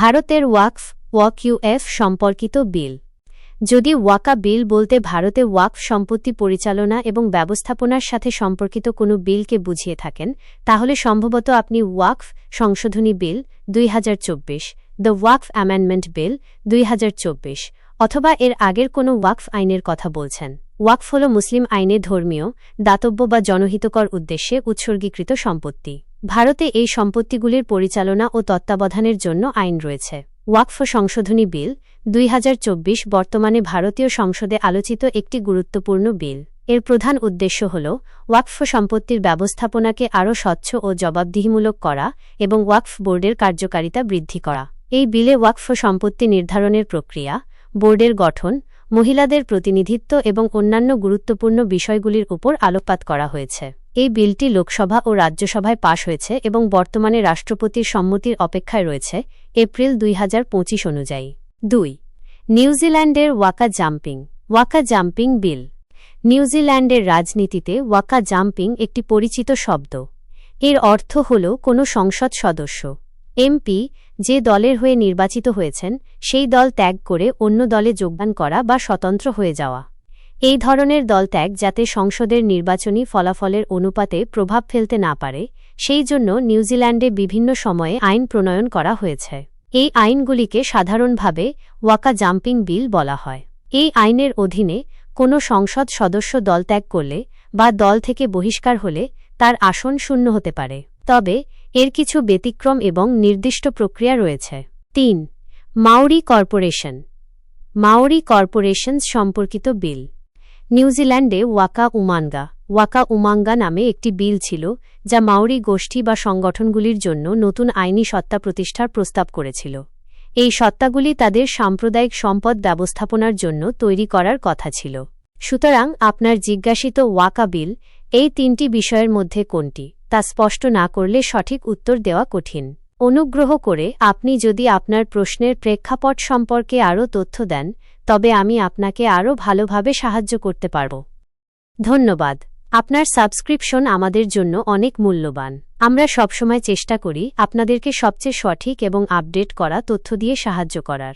ভারতের ওয়াকফ ওয়াকইউএফ সম্পর্কিত বিল। যদি ওয়াকা বিল বলতে ভারতে ওয়াকফ সম্পত্তি পরিচালনা এবং ব্যবস্থাপনার সাথে সম্পর্কিত কোনো বিলকে বুঝিয়ে থাকেন, তাহলে সম্ভবত আপনি ওয়াকফ সংশোধনী বিল দুই হাজার চব্বিশ, দ্য ওয়াকফ অ্যামেন্ডমেন্ট বিল দুই হাজার চব্বিশ, অথবা এর আগের কোনো ওয়াকফ আইনের কথা বলছেন। ওয়াকফ হল মুসলিম আইনে ধর্মীয়, দাতব্য বা জনহিতকর উদ্দেশ্যে উৎসর্গীকৃত সম্পত্তি। ভারতে এই সম্পত্তিগুলির পরিচালনা ও তত্ত্বাবধানের জন্য আইন রয়েছে। ওয়াকফ সংশোধনী বিল, দুই হাজার চব্বিশ বর্তমানে ভারতীয় সংসদে আলোচিত একটি গুরুত্বপূর্ণ বিল। এর প্রধান উদ্দেশ্য হল, ওয়াকফ সম্পত্তির ব্যবস্থাপনাকে আরও স্বচ্ছ ও জবাবদিহিমূলক করা এবং ওয়াকফ বোর্ডের কার্যকারিতা বৃদ্ধি করা। এই বিলে ওয়াকফ সম্পত্তি নির্ধারণের প্রক্রিয়া, বোর্ডের গঠন, মহিলাদের প্রতিনিধিত্ব এবং অন্যান্য গুরুত্বপূর্ণ বিষয়গুলির উপর আলোকপাত করা হয়েছে। এই বিলটি লোকসভা ও রাজ্যসভায় পাশ হয়েছে এবং বর্তমানে রাষ্ট্রপতির সম্মতির অপেক্ষায় রয়েছে এপ্রিল দুই হাজার পঁচিশ অনুযায়ী। দুই নিউজিল্যান্ডের waka jumping waka jumping bill. নিউজিল্যান্ডের রাজনীতিতে ওয়াকা জাম্পিং একটি পরিচিত শব্দ। এর অর্থ হল কোনো সংসদ সদস্য। এমপি যে দলের হয়ে নির্বাচিত হয়েছেন, সেই দল ত্যাগ করে অন্য দলে যোগদান করা বা স্বতন্ত্র হয়ে যাওয়া। এই ধরনের দলত্যাগ যাতে সংসদের নির্বাচনী ফলাফলের অনুপাতে প্রভাব ফেলতে না পারে, সেই জন্য নিউজিল্যান্ডে বিভিন্ন সময়ে আইন প্রণয়ন করা হয়েছে। এই আইনগুলিকে সাধারণভাবে ওয়াকা জাম্পিং বিল বলা হয়। এই আইনের অধীনে কোনো সংসদ সদস্য দলত্যাগ করলে বা দল থেকে বহিষ্কার হলে তার আসন শূন্য হতে পারে। তবে এর কিছু ব্যতিক্রম এবং নির্দিষ্ট প্রক্রিয়া রয়েছে। তিন মাউরি কর্পোরেশন। মাউরি কর্পোরেশনস সম্পর্কিত বিল। নিউজিল্যান্ডে ওয়াকা উমানগা ওয়াকা উমাঙ্গা নামে একটি বিল ছিল, যা মাউরি গোষ্ঠী বা সংগঠনগুলির জন্য নতুন আইনি সত্তা প্রতিষ্ঠার প্রস্তাব করেছিল। এই সত্তাগুলি তাদের সাম্প্রদায়িক সম্পদ ব্যবস্থাপনার জন্য তৈরি করার কথা ছিল। সুতরাং আপনার জিজ্ঞাসিত ওয়াকা বিল, এই তিনটি বিষয়ের মধ্যে কোনটি, তা স্পষ্ট না করলে সঠিক উত্তর দেওয়া কঠিন। অনুগ্রহ করে আপনি যদি আপনার প্রশ্নের প্রেক্ষাপট সম্পর্কে আরও তথ্য দেন, তবে আমি আপনাকে আরও ভালোভাবে সাহায্য করতে পারব। ধন্যবাদ। আপনার সাবস্ক্রিপশন আমাদের জন্য অনেক মূল্যবান। আমরা সবসময় চেষ্টা করি আপনাদেরকে সবচেয়ে সঠিক এবং আপডেট করা তথ্য দিয়ে সাহায্য করার।